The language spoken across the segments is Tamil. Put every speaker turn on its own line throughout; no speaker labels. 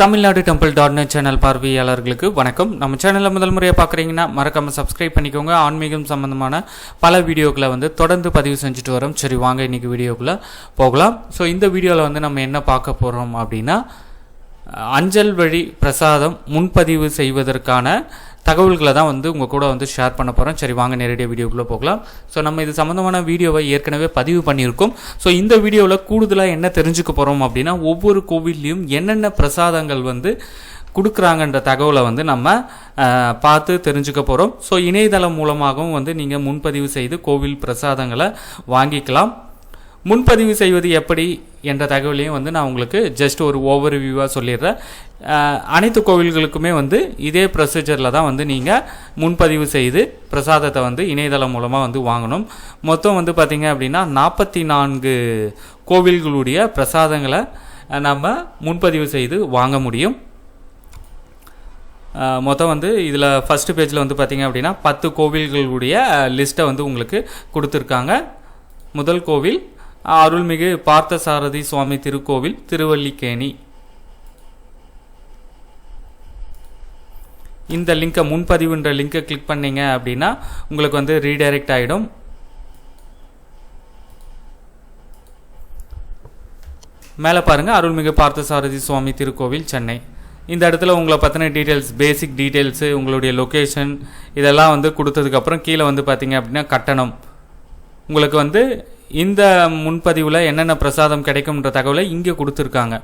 Tamil Nadu temple dot net channel பார்வையாளர்களுக்கு வணக்கம். நம்ம சேனலில் முதல் முறையாக பார்க்குறீங்கன்னா மறக்காமல் சப்ஸ்கிரைப் பண்ணிக்கோங்க. ஆன்மீகம் சம்மந்தமான பல வீடியோக்களை வந்து தொடர்ந்து பதிவு செஞ்சுட்டு வரோம். சரி வாங்க இன்றைக்கி வீடியோக்குள்ளே போகலாம். ஸோ இந்த வீடியோவில் வந்து நம்ம என்ன பார்க்க போகிறோம் அப்படின்னா அஞ்சல் வழி பிரசாதம் முன்பதிவு செய்வதற்கான தகவல்களை தான் வந்து உங்கள் கூட வந்து ஷேர் பண்ண போகிறோம் சரி வாங்க நேரடியாக வீடியோக்குள்ளே போகலாம். ஸோ நம்ம இது சம்மந்தமான வீடியோவை ஏற்கனவே பதிவு பண்ணியிருக்கோம். ஸோ இந்த வீடியோவில் கூடுதலாக என்ன தெரிஞ்சுக்க போகிறோம் அப்படின்னா ஒவ்வொரு கோவில்லையும் என்னென்ன பிரசாதங்கள் வந்து கொடுக்குறாங்கன்ற தகவலை வந்து நம்ம பார்த்து தெரிஞ்சுக்க போகிறோம் ஸோ இணையதளம் மூலமாகவும் வந்து நீங்கள் முன்பதிவு செய்து கோவில் பிரசாதங்களை வாங்கிக்கலாம். முன்பதிவு செய்வது எப்படி என்ற தகவலையும் வந்து நான் உங்களுக்கு ஜஸ்ட் ஒரு ஓவர் வியூவாக சொல்லிடுறேன். அனைத்து கோவில்களுக்குமே வந்து இதே ப்ரொசீஜரில் தான் வந்து நீங்கள் முன்பதிவு செய்து பிரசாதத்தை வந்து இணையதளம் மூலமாக வந்து வாங்கணும். மொத்தம் வந்து பார்த்திங்க அப்படின்னா நாற்பத்தி நான்கு கோவில்களுடைய பிரசாதங்களை நம்ம முன்பதிவு செய்து வாங்க முடியும். மொத்தம் வந்து இதில் ஃபஸ்ட்டு பேஜில் வந்து பார்த்திங்க அப்படின்னா பத்து கோவில்களுடைய லிஸ்ட்டை வந்து உங்களுக்கு கொடுத்துருக்காங்க. முதல் கோவில் அருள்மிகு பார்த்தசாரதி சுவாமி திருக்கோவில் திருவல்லிக்கேணி. இந்த லிங்கை முன்பதிவுன்ற லிங்கை கிளிக் பண்ணீங்க அப்படின்னா உங்களுக்கு வந்து ரீடைரக்ட் ஆகிடும் மேலே பாருங்கள் அருள்மிகு பார்த்தசாரதி சுவாமி திருக்கோவில் சென்னை. இந்த இடத்துல உங்களை பற்றின டீட்டெயில்ஸ் பேசிக் டீட்டெயில்ஸு உங்களுடைய லொக்கேஷன் இதெல்லாம் வந்து கொடுத்ததுக்கப்புறம் கீழே வந்து பார்த்தீங்க அப்படின்னா கட்டணம். உங்களுக்கு வந்து இந்த முன்பதிவில் என்னென்ன பிரசாதம் கிடைக்கும்ன்ற தகவலை இங்கே கொடுத்துருக்காங்க.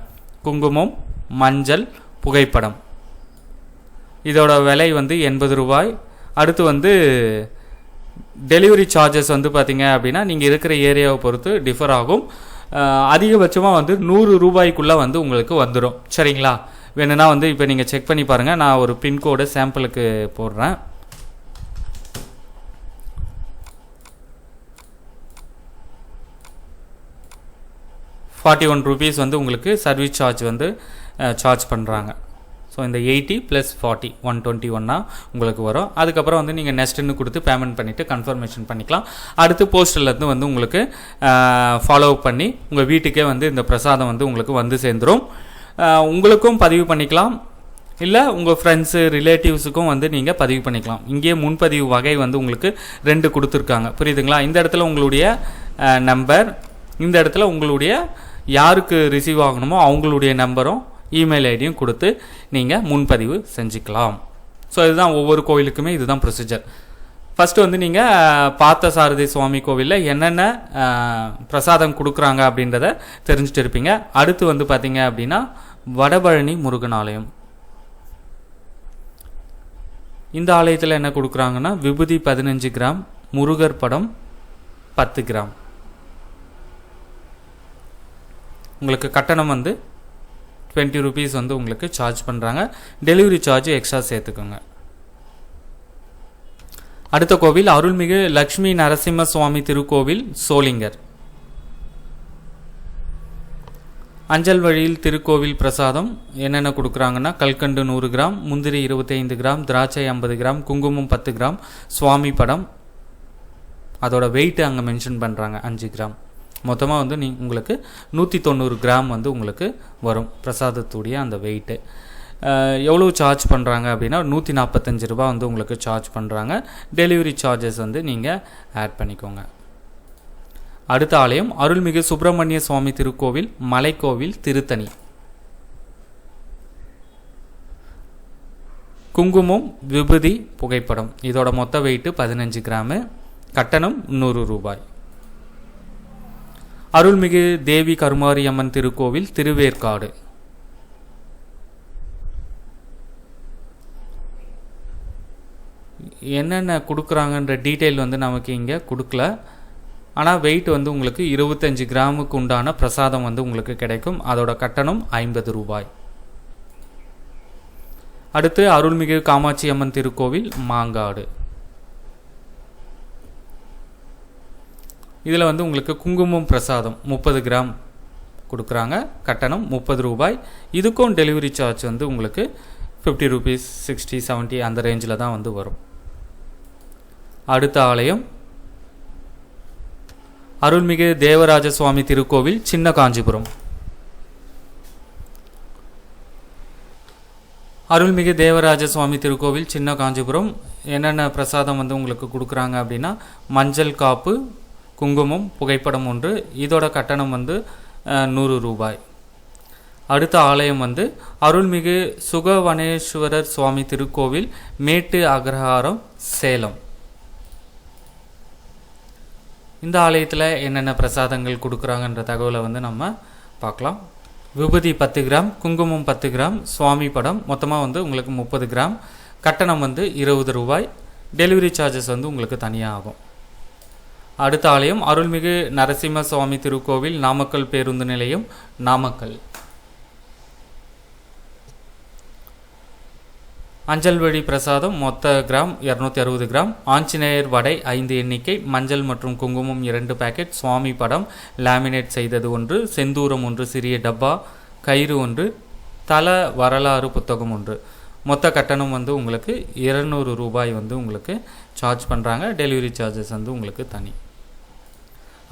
குங்குமம் மஞ்சள் புகைப்படம். இதோட விலை வந்து எண்பது ரூபாய். அடுத்து வந்து டெலிவரி சார்ஜஸ் வந்து பார்த்தீங்க அப்படின்னா நீங்கள் இருக்கிற ஏரியாவை பொறுத்து டிஃபர் ஆகும். அதிகபட்சமாக வந்து நூறு ரூபாய்க்குள்ளே வந்து உங்களுக்கு வந்துடும் சரிங்களா? வேணும்னா வந்து இப்போ நீங்கள் செக் பண்ணி பாருங்கள் நான் ஒரு பின்கோடு சாம்பிளுக்கு போடுறேன். ஃபார்ட்டி ஒன் ருபீஸ் வந்து உங்களுக்கு சர்வீஸ் சார்ஜ் வந்து சார்ஜ் பண்ணுறாங்க ஸோ இந்த eighty plus forty one twenty ஒன்னா உங்களுக்கு வரும். அதுக்கப்புறம் வந்து நீங்கள் நெக்ஸ்ட்டுன்னு கொடுத்து பேமெண்ட் பண்ணிவிட்டு கன்ஃபர்மேஷன் பண்ணிக்கலாம். அடுத்து போஸ்டர்லேருந்து வந்து உங்களுக்கு ஃபாலோ பண்ணி உங்கள் வீட்டுக்கே வந்து இந்த பிரசாதம் வந்து உங்களுக்கு வந்து சேர்ந்துடும் உங்களுக்கும் பதிவு பண்ணிக்கலாம். இல்லை உங்கள் ஃப்ரெண்ட்ஸு ரிலேட்டிவ்ஸுக்கும் வந்து நீங்கள் பதிவு பண்ணிக்கலாம். இங்கேயே முன்பதிவு வகை வந்து உங்களுக்கு ரெண்டு கொடுத்துருக்காங்க. புரியுதுங்களா? இந்த இடத்துல உங்களுடைய நம்பர் இந்த இடத்துல உங்களுடைய யாருக்கு ரிசீவ் ஆகணுமோ அவங்களுடைய நம்பரும் இமெயில் ஐடியும் கொடுத்து நீங்கள் முன்பதிவு செஞ்சுக்கலாம். ஸோ இதுதான் ஒவ்வொரு கோவிலுக்குமே இதுதான் ப்ரொசீஜர் ஃபஸ்ட்டு வந்து நீங்கள் பார்த்த சாரதி சுவாமி கோவிலில் என்னென்ன பிரசாதம் கொடுக்குறாங்க அப்படின்றத தெரிஞ்சுட்டு இருப்பீங்க. அடுத்து வந்து பார்த்தீங்க அப்படின்னா வடபழனி முருகன் ஆலயம். இந்த ஆலயத்தில் என்ன கொடுக்குறாங்கன்னா விபூதி பதினஞ்சு கிராம் முருகர் படம் பத்து கிராம். உங்களுக்கு கட்டணம் வந்து டுவெண்ட்டி ருபீஸ் வந்து உங்களுக்கு சார்ஜ் பண்ணுறாங்க டெலிவரி சார்ஜ் எக்ஸ்ட்ரா சேர்த்துக்கோங்க. அடுத்த கோவில் அருள்மிகு லக்ஷ்மி நரசிம்ம சுவாமி திருக்கோவில் சோளிங்கர். அஞ்சல் வழியில் திருக்கோவில் பிரசாதம் என்னென்ன கொடுக்குறாங்கன்னா கல்கண்டு நூறு கிராம் முந்திரி இருபத்தைந்து கிராம் திராட்சை ஐம்பது கிராம் குங்குமம் பத்து கிராம் சுவாமி படம். அதோட வெயிட் அங்கே மென்ஷன் பண்ணுறாங்க அஞ்சு கிராம். மொத்தமாக வந்து நீ உங்களுக்கு நூற்றி தொண்ணூறு கிராம் வந்து உங்களுக்கு வரும் பிரசாதத்துடைய அந்த வெயிட்டு எவ்வளோ சார்ஜ் பண்ணுறாங்க அப்படின்னா நூற்றி நாற்பத்தஞ்சு ரூபா வந்து உங்களுக்கு சார்ஜ் பண்ணுறாங்க டெலிவரி சார்ஜஸ் வந்து நீங்கள் ஆட் பண்ணிக்கோங்க. அடுத்த ஆலயம் அருள்மிகு சுப்பிரமணிய சுவாமி திருக்கோவில் மலைக்கோவில் திருத்தணி. குங்குமம் விபூதி புகைப்படம். இதோட மொத்த வெயிட்டு பதினஞ்சு கிராமு. கட்டணம் நூறு ரூபாய். அருள்மிகு தேவி கருமாரியம்மன் திருக்கோவில் திருவேற்காடு. என்னென்ன கொடுக்குறாங்கன்ற டீட்டெயில் வந்து நமக்கு இங்கே கொடுக்கல. ஆனால் வெயிட் வந்து உங்களுக்கு இருபத்தஞ்சு கிராமுக்கு உண்டான பிரசாதம் வந்து உங்களுக்கு கிடைக்கும். அதோட கட்டணம் ஐம்பது ரூபாய். அடுத்து அருள்மிகு காமாட்சி அம்மன் திருக்கோவில் மாங்காடு. இதில் வந்து உங்களுக்கு குங்குமம் பிரசாதம் முப்பது கிராம் கொடுக்குறாங்க. கட்டணம் முப்பது ரூபாய். இதுக்கும் டெலிவரி சார்ஜ் வந்து உங்களுக்கு ஃபிஃப்டி ருபீஸ் சிக்ஸ்டி 70 அந்த ரேஞ்சில் தான் வந்து வரும். அடுத்த ஆலயம். அருள்மிகு தேவராஜ சுவாமி திருக்கோவில் சின்ன காஞ்சிபுரம். அருள்மிகு தேவராஜ சுவாமி திருக்கோவில் சின்ன காஞ்சிபுரம். என்னென்ன பிரசாதம் வந்து உங்களுக்கு கொடுக்குறாங்க அப்படின்னா மஞ்சள் காப்பு குங்குமம் புகைப்படம் ஒன்று இதோட கட்டணம் வந்து நூறு ரூபாய். அடுத்த ஆலயம் வந்து அருள்மிகு சுகவனேஸ்வரர் சுவாமி திருக்கோவில் மேட்டு அக்ரஹாரம் சேலம். இந்த ஆலயத்தில் என்னென்ன பிரசாதங்கள் கொடுக்குறாங்கன்ற தகவலை வந்து நம்ம பார்க்கலாம். விபூதி பத்து கிராம் குங்குமம் பத்து கிராம் சுவாமி படம் மொத்தமாக வந்து உங்களுக்கு முப்பது கிராம். கட்டணம் வந்து இருபது ரூபாய். டெலிவரி சார்ஜஸ் வந்து உங்களுக்கு தனியாக ஆகும். அடுத்த ஆலயம் அருள்மிகு நரசிம்ம சுவாமி திருக்கோவில் நாமக்கல் பேருந்து நிலையம் நாமக்கல். அஞ்சல் வழி பிரசாதம் மொத்த கிராம் இரநூத்தி அறுபது கிராம் ஆஞ்சநேயர் வடை ஐந்து எண்ணிக்கை மஞ்சள் மற்றும் குங்குமம் இரண்டு பாக்கெட் சுவாமி படம் லேமினேட் செய்தது ஒன்று செந்தூரம் ஒன்று சிறிய டப்பா கயிறு ஒன்று தல வரலாறு புத்தகம் ஒன்று. மொத்த கட்டணம் வந்து உங்களுக்கு இருநூறு ரூபாய் வந்து உங்களுக்கு சார்ஜ் பண்ணுறாங்க டெலிவரி சார்ஜஸ் வந்து உங்களுக்கு தனி.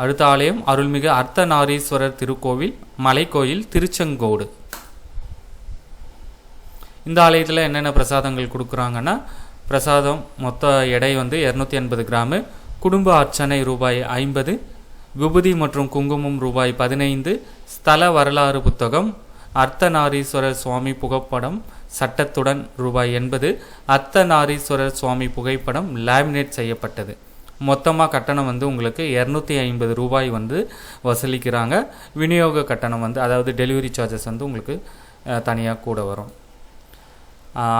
அடுத்த ஆலயம் அருள்மிகு அர்த்தநாரீஸ்வரர் திருக்கோவில் மலைக்கோயில் திருச்செங்கோடு. இந்த ஆலயத்தில் என்னென்ன பிரசாதங்கள் கொடுக்குறாங்கன்னா பிரசாதம் மொத்த எடை வந்து இரநூத்தி எண்பது கிராமு குடும்ப அர்ச்சனை ரூபாய் ஐம்பது விபூதி மற்றும் குங்குமம் ரூபாய் பதினைந்து ஸ்தல வரலாறு புத்தகம் அர்த்தநாரீஸ்வரர் சுவாமி புகைப்படம் சட்டத்துடன் ரூபாய் எண்பது அர்த்தநாரீஸ்வரர் சுவாமி புகைப்படம் லேமினேட் செய்யப்பட்டது. மொத்தமாக கட்டணம் வந்து உங்களுக்கு இரநூத்தி ஐம்பது ரூபாய் வந்து வசூலிக்கிறாங்க. விநியோக கட்டணம் வந்து அதாவது டெலிவரி சார்ஜஸ் வந்து உங்களுக்கு தனியாக கூட வரும்.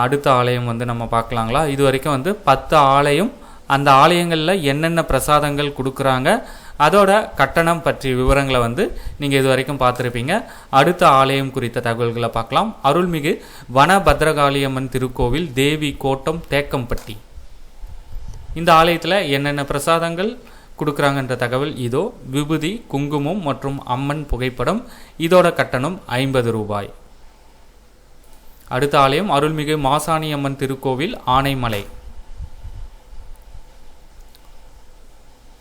அடுத்த ஆலயம் வந்து நம்ம பார்க்கலாங்களா? இது வரைக்கும் வந்து பத்து ஆலயம் அந்த ஆலயங்களில் என்னென்ன பிரசாதங்கள் கொடுக்குறாங்க அதோட கட்டணம் பற்றிய விவரங்களை வந்து நீங்கள் இது வரைக்கும் பார்த்துருப்பீங்க. அடுத்த ஆலயம் குறித்த தகவல்களை பார்க்கலாம். அருள்மிகு வன பத்ரகாளியம்மன் திருக்கோவில் தேவி கோட்டம் தேக்கம்பட்டி. இந்த ஆலயத்தில் என்னென்ன பிரசாதங்கள் கொடுக்குறாங்கன்ற தகவல் இதோ. விபூதி குங்குமம் மற்றும் அம்மன் புகைப்படம் இதோட கட்டணம் ஐம்பது ரூபாய். அடுத்த ஆலயம் அருள்மிகு மாசாணி அம்மன் திருக்கோவில் ஆனைமலை.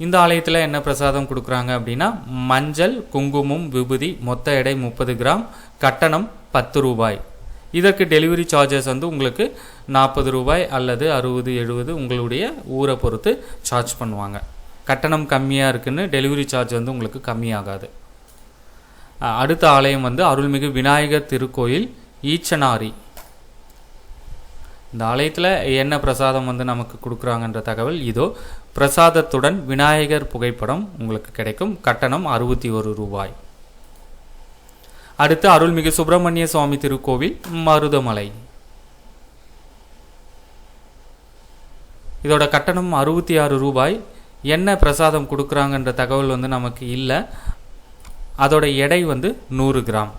இந்த ஆலயத்தில் என்ன பிரசாதம் கொடுக்குறாங்க அப்படின்னா மஞ்சள் குங்குமம் விபூதி மொத்த எடை முப்பது கிராம் கட்டணம் பத்து ரூபாய். இதற்கு டெலிவரி சார்ஜஸ் வந்து உங்களுக்கு நாற்பது ரூபாய் அல்லது அறுபது எழுபது உங்களுடைய ஊரை பொறுத்து சார்ஜ் பண்ணுவாங்க. கட்டணம் கம்மியாக இருக்குன்னு டெலிவரி சார்ஜ் வந்து உங்களுக்கு கம்மியாகாது. அடுத்த ஆலயம் வந்து அருள்மிகு விநாயகர் திருக்கோயில் ஈச்சனாரி. இந்த ஆலயத்தில் என்ன பிரசாதம் வந்து நமக்கு கொடுக்குறாங்கன்ற தகவல் இதோ பிரசாதத்துடன் விநாயகர் புகைப்படம் உங்களுக்கு கிடைக்கும். கட்டணம் அறுபத்தி ஒரு ரூபாய். அடுத்து அருள்மிகு சுப்பிரமணிய சுவாமி திருக்கோவில் மருதமலை. இதோட கட்டணம் அறுபத்தி ஆறு ரூபாய். என்ன பிரசாதம் கொடுக்குறாங்கன்ற தகவல் வந்து நமக்கு இல்லை. அதோட எடை வந்து நூறு கிராம்.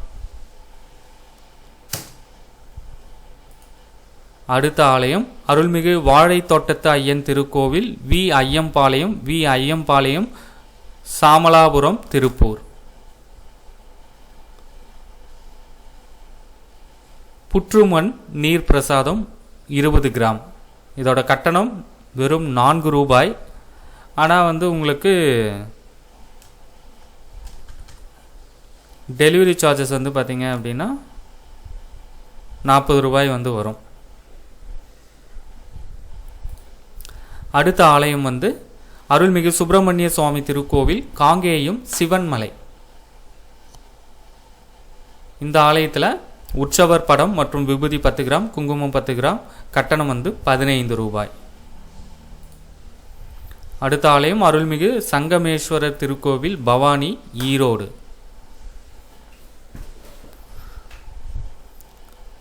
அடுத்த ஆலயம் அருள்மிகு வாழை தோட்டத்து ஐயன் திருக்கோவில் வி ஐயம்பாளையம் வி ஐயம்பாளையம் சாமலாபுரம் திருப்பூர். புற்றுமண் நீர் பிரசாதம் இருபது கிராம். இதோட கட்டணம் வெறும் நான்கு ரூபாய். ஆனால் வந்து உங்களுக்கு டெலிவரி சார்ஜஸ் வந்து பார்த்தீங்க அப்படின்னா நாற்பது ரூபாய் வந்து வரும். அடுத்த ஆலயம் வந்து அருள்மிகு சுப்பிரமணிய சுவாமி திருக்கோவில் காங்கேயம் சிவன்மலை. இந்த ஆலயத்தில் உற்சவர் படம் மற்றும் விபூதி பத்து கிராம் குங்குமம் பத்து கிராம் கட்டணம் வந்து பதினைந்து ரூபாய். அடுத்த ஆலயம் அருள்மிகு சங்கமேஸ்வரர் திருக்கோவில் பவானி ஈரோடு.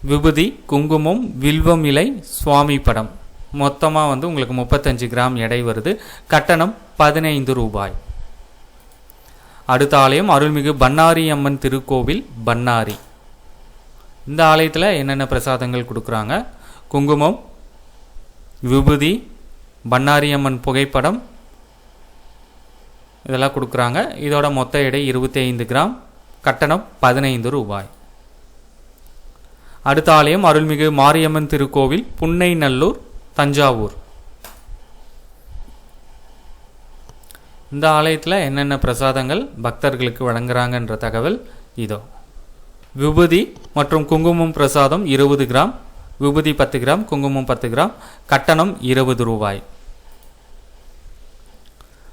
விபூதி குங்குமம் வில்வம் இலை சுவாமி படம். மொத்தமாக வந்து உங்களுக்கு முப்பத்தஞ்சு கிராம் எடை வருது. கட்டணம் பதினைந்து ரூபாய். அடுத்த ஆலயம் அருள்மிகு பன்னாரி அம்மன் திருக்கோவில் பன்னாரி இந்த ஆலயத்தில் என்னென்ன பிரசாதங்கள் கொடுக்குறாங்க? குங்குமம் விபூதி பன்னாரியம்மன் புகைப்படம் இதெல்லாம் கொடுக்குறாங்க. இதோட மொத்த எடை இருபத்தி ஐந்து கிராம். கட்டணம் பதினைந்து ரூபாய். அடுத்த ஆலயம் அருள்மிகு மாரியம்மன் திருக்கோவில் புன்னைநல்லூர் தஞ்சாவூர். இந்த ஆலயத்தில் என்னென்ன பிரசாதங்கள் பக்தர்களுக்கு வழங்குறாங்கன்ற தகவல் இதோ. விபூதி மற்றும் குங்குமம் பிரசாதம் இருபது கிராம் விபூதி பத்து கிராம் குங்குமம் பத்து கிராம் கட்டணம் இருபது ரூபாய்.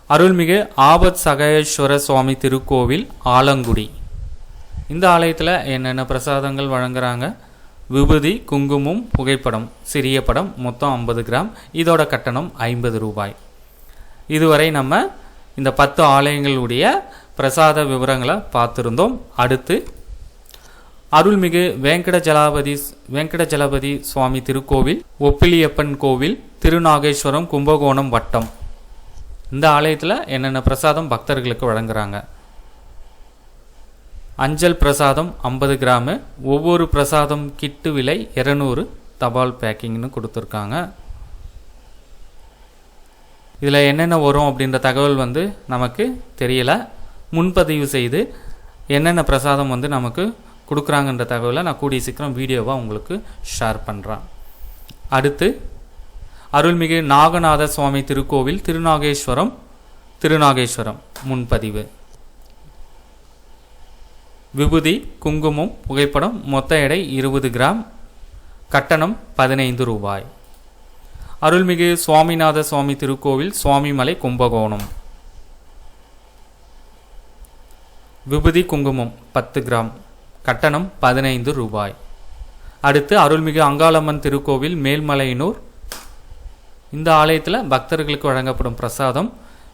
அருள்மிகு ஆபத் சகேஸ்வர சுவாமி திருக்கோவில் ஆலங்குடி. இந்த ஆலயத்தில் என்னென்ன பிரசாதங்கள் வழங்குறாங்க? விபூதி குங்குமம் புகைப்படம் சிறிய படம் மொத்தம் ஐம்பது கிராம் இதோட கட்டணம் ஐம்பது ரூபாய். இதுவரை நம்ம இந்த பத்து ஆலயங்களுடைய பிரசாத விவரங்களை பார்த்துருந்தோம். அடுத்து அருள்மிகு வேங்கட ஜலாபதி வேங்கட ஜலபதி சுவாமி திருக்கோவில் ஒப்பிலியப்பன் கோவில் திருநாகேஸ்வரம் கும்பகோணம் வட்டம். இந்த ஆலயத்தில் என்னென்ன பிரசாதம் பக்தர்களுக்கு வழங்குறாங்க? அஞ்சல் பிரசாதம் ஐம்பது கிராமு ஒவ்வொரு பிரசாதம் கிட்டு விலை இரநூறு தபால் பேக்கிங்னு கொடுத்துருக்காங்க. இதில் என்னென்ன வரும் அப்படின்ற தகவல் வந்து நமக்கு தெரியல. முன்பதிவு செய்து என்னென்ன பிரசாதம் வந்து நமக்கு கொடுக்குறாங்கன்ற தகவலை நான் கூடிய சீக்கிரம் வீடியோவாக உங்களுக்கு ஷேர் பண்ணுறேன் அடுத்து அருள்மிகு நாகநாத சுவாமி திருக்கோவில் திருநாகேஸ்வரம் திருநாகேஸ்வரம் முன்பதிவு. விபூதி குங்குமம் புகைப்படம் மொத்த எடை இருபது கிராம் கட்டணம் பதினைந்து ரூபாய். அருள்மிகு சுவாமிநாத சுவாமி திருக்கோவில் சுவாமிமலை கும்பகோணம். விபூதி குங்குமம் பத்து கிராம். கட்டணம் பதினைந்து ரூபாய். அடுத்து அருள்மிகு அங்காளம்மன் திருக்கோவில் மேல்மலையனூர். இந்த ஆலயத்தில் பக்தர்களுக்கு வழங்கப்படும் பிரசாதம்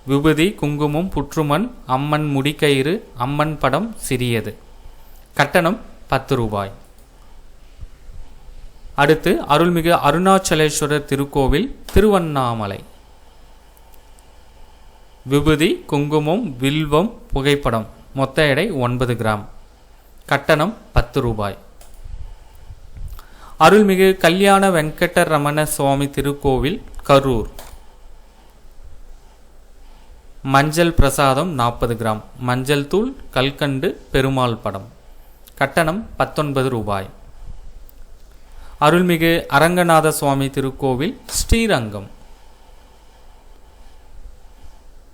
விபூதி குங்குமம் புற்றுமண் அம்மன் முடிக்கயிறு அம்மன் படம் சிறியது. கட்டணம் பத்து ரூபாய். அடுத்து அருள்மிகு அருணாச்சலேஸ்வரர் திருக்கோவில் திருவண்ணாமலை. விபூதி குங்குமம் வில்வம் புகைப்படம் மொத்த எடை ஒன்பது கிராம். கட்டணம் பத்து ரூபாய். அருள்மிகு கல்யாண வெங்கடரமண சுவாமி திருக்கோவில் கரூர். மஞ்சள் பிரசாதம் நாற்பது கிராம். மஞ்சள் தூள் கல்கண்டு பெருமாள் படம். கட்டணம் பத்தொன்பது ரூபாய். அருள்மிகு அரங்கநாத சுவாமி திருக்கோவில் ஸ்ரீரங்கம்.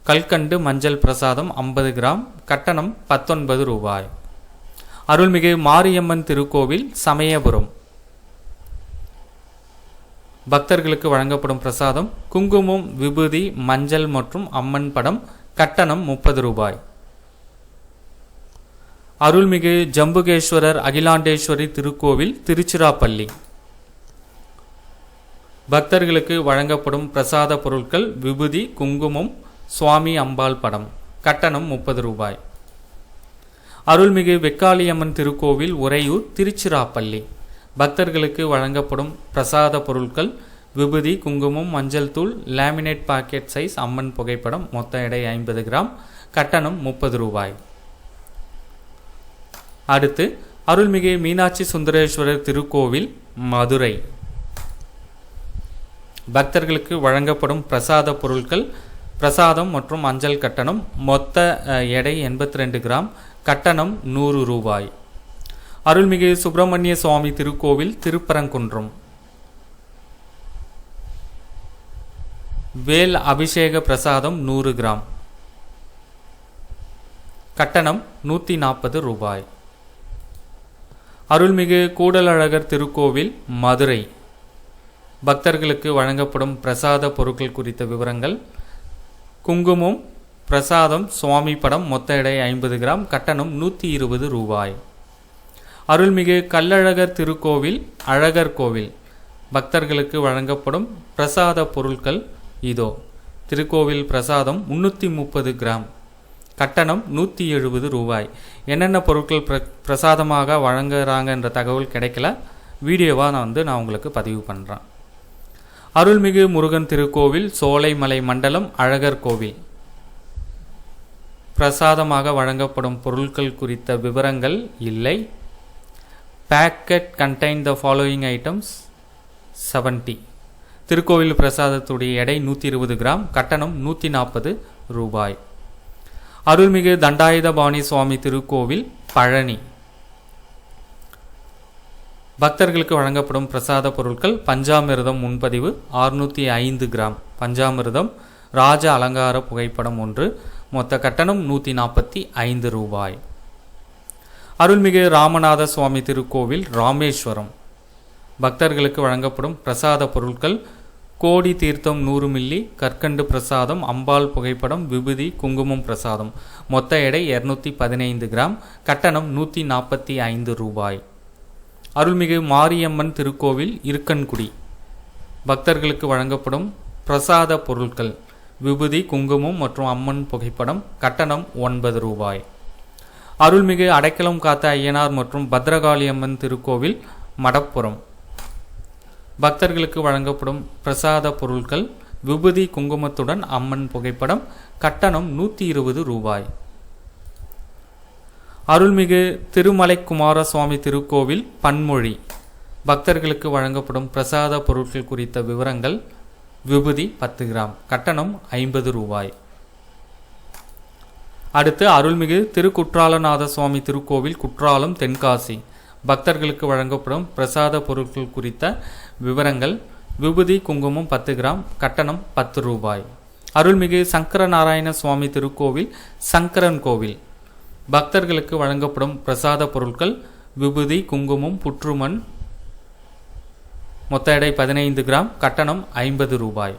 கல்கண்டு மஞ்சள் பிரசாதம் ஐம்பது கிராம். கட்டணம் பத்தொன்பது ரூபாய். அருள்மிகு மாரியம்மன் திருக்கோவில் சமயபுரம். பக்தர்களுக்கு வழங்கப்படும் பிரசாதம் குங்குமம் விபூதி மஞ்சள் மற்றும் அம்மன் படம் கட்டணம் முப்பது ரூபாய். அருள்மிகு ஜம்புகேஸ்வரர் அகிலாண்டேஸ்வரி திருக்கோவில் திருச்சிராப்பள்ளி. பக்தர்களுக்கு வழங்கப்படும் பிரசாத பொருட்கள் விபூதி குங்குமம் சுவாமி அம்பாள் படம் கட்டணம் முப்பது ரூபாய். அருள்மிகு வெக்காளியம்மன் திருக்கோவில் உறையூர் திருச்சிராப்பள்ளி. பக்தர்களுக்கு வழங்கப்படும் பிரசாத பொருட்கள் விபூதி குங்குமம் மஞ்சள் தூள் லேமினேட் பாக்கெட் சைஸ் அம்மன் புகைப்படம் மொத்த எடை ஐம்பது கிராம் கட்டணம் முப்பது ரூபாய். அடுத்து அருள்மிகு மீனாட்சி சுந்தரேஸ்வரர் திருக்கோவில் மதுரை. பக்தர்களுக்கு வழங்கப்படும் பிரசாத பொருட்கள் பிரசாதம் மற்றும் அஞ்சல் கட்டணம் மொத்த அஹ், எடை எண்பத்தி ரெண்டு கிராம் கட்டணம் நூறு ரூபாய். அருள்மிகு சுப்பிரமணிய சுவாமி திருக்கோவில் திருப்பரங்குன்றம். வேல் அபிஷேக பிரசாதம் நூறு கிராம். கட்டணம் நூற்றி நாற்பது ரூபாய். அருள்மிகு கூடலழகர் திருக்கோவில் மதுரை. பக்தர்களுக்கு வழங்கப்படும் பிரசாத பொருட்கள் குறித்த விவரங்கள் குங்குமம் பிரசாதம் சுவாமி படம் மொத்த எடை ஐம்பது கிராம் கட்டணம் நூற்றி இருபது ரூபாய். அருள்மிகு கல்லழகர் திருக்கோவில் அழகர் கோவில். பக்தர்களுக்கு வழங்கப்படும் பிரசாத பொருட்கள் இதோ. திருக்கோவில் பிரசாதம் முன்னூற்றி முப்பது கிராம் கட்டணம் நூற்றி எழுபது ரூபாய். என்னென்ன பொருட்கள் பிர பிரசாதமாக வழங்குறாங்கன்ற தகவல் கிடைக்கல. வீடியோவாக நான் வந்து நான் உங்களுக்கு பதிவு பண்ணுறேன் அருள்மிகு முருகன் திருக்கோவில் சோலைமலை மண்டலம் அழகர் கோவில். பிரசாதமாக வழங்கப்படும் பொருட்கள் குறித்த விவரங்கள் இல்லை. Packet contain the following items 70 திருக்கோவில் பிரசாதத்துடைய எடை நூற்றி இருபது கிராம் கட்டணம் நூற்றி நாற்பது ரூபாய். அருள்மிகு தண்டாயுதபாணி சுவாமி திருக்கோவில் பழனி. பக்தர்களுக்கு வழங்கப்படும் பிரசாத பொருட்கள் பஞ்சாமிர்தம் முன்பதிவு 605 ஐந்து கிராம் பஞ்சாமிர்தம் ராஜ அலங்கார புகைப்படம் ஒன்று மொத்த கட்டணம் நூற்றி நாற்பத்தி ஐந்து ரூபாய். அருள்மிகு ராமநாத சுவாமி திருக்கோவில் ராமேஸ்வரம். பக்தர்களுக்கு வழங்கப்படும் பிரசாத பொருட்கள் கோடி தீர்த்தம் நூறு மில்லி கற்கண்டு பிரசாதம் அம்பாள் புகைப்படம் விபூதி குங்குமம் பிரசாதம். மொத்த எடை இரநூத்தி பதினைந்து கிராம். கட்டணம் நூற்றி நாற்பத்தி ஐந்து ரூபாய். அருள்மிகு மாரியம்மன் திருக்கோவில் இருக்கன்குடி. பக்தர்களுக்கு வழங்கப்படும் பிரசாத பொருட்கள் விபூதி குங்குமம் மற்றும் அம்மன் புகைப்படம் கட்டணம் ஒன்பது ரூபாய். அருள்மிகு அடைக்கலம் காத்த ஐயனார் மற்றும் பத்ரகாளி அம்மன் திருக்கோவில் மடப்புறம். பக்தர்களுக்கு வழங்கப்படும் பிரசாத பொருட்கள் விபூதி குங்குமத்துடன் அம்மன் புகைப்படம் கட்டணம் நூற்றி இருபது ரூபாய். அருள்மிகு திருமலை குமார சுவாமி திருக்கோவில் பன்மொழி. பக்தர்களுக்கு வழங்கப்படும் பிரசாத பொருட்கள் குறித்த விவரங்கள் விபூதி பத்து கிராம். கட்டணம் ஐம்பது ரூபாய். அடுத்து அருள்மிகு திருக்குற்றாலநாத சுவாமி திருக்கோவில் குற்றாலம் தென்காசி. பக்தர்களுக்கு வழங்கப்படும் பிரசாத பொருட்கள் குறித்த விவரங்கள் விபூதி குங்குமம் பத்து கிராம் கட்டணம் பத்து ரூபாய். அருள்மிகு சங்கர நாராயண சுவாமி திருக்கோவில் சங்கரன் கோவில். பக்தர்களுக்கு வழங்கப்படும் பிரசாத பொருட்கள் விபூதி குங்குமம் புற்றுமண் மொத்த எடை பதினைந்து கிராம் கட்டணம் ஐம்பது ரூபாய்.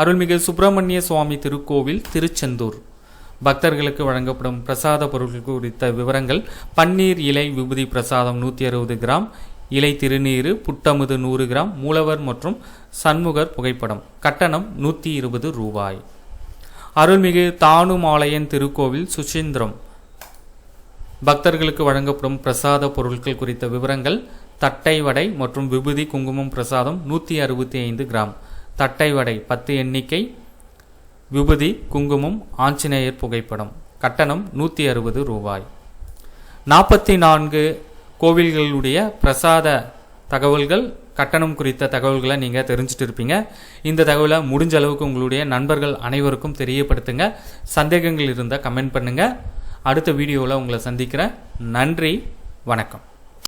அருள்மிகு சுப்பிரமணிய சுவாமி திருக்கோவில் திருச்செந்தூர். பக்தர்களுக்கு வழங்கப்படும் பிரசாத பொருட்கள் குறித்த விவரங்கள் பன்னீர் இலை விபூதி பிரசாதம் நூற்றி அறுபது கிராம் இலை திருநீரு புட்டமுது நூறு கிராம் மூலவர் மற்றும் சண்முகர் புகைப்படம் கட்டணம் நூற்றி இருபது ரூபாய். அருள்மிகு தானுமாலயன் திருக்கோவில் சுசீந்திரம். பக்தர்களுக்கு வழங்கப்படும் பிரசாத பொருட்கள் குறித்த விவரங்கள் தட்டை வடை மற்றும் விபூதி குங்குமம் பிரசாதம் நூற்றி அறுபத்தி ஐந்து கிராம். தட்டை வடை பத்து எண்ணிக்கை விபூதி குங்குமம் ஆஞ்சநேயர் புகைப்படம். கட்டணம் நூற்றி அறுபது ரூபாய். நாற்பத்தி நான்கு கோவில்களுடைய பிரசாத தகவல்கள் கட்டணம் குறித்த தகவல்களை நீங்கள் தெரிஞ்சுட்டு இருப்பீங்க. இந்த தகவலை முடிஞ்ச அளவுக்கு உங்களுடைய நண்பர்கள் அனைவருக்கும் தெரியப்படுத்துங்க. சந்தேகங்கள் இருந்தால் கமெண்ட் பண்ணுங்கள் அடுத்த வீடியோவில் உங்களை சந்திக்கிறேன். நன்றி வணக்கம்.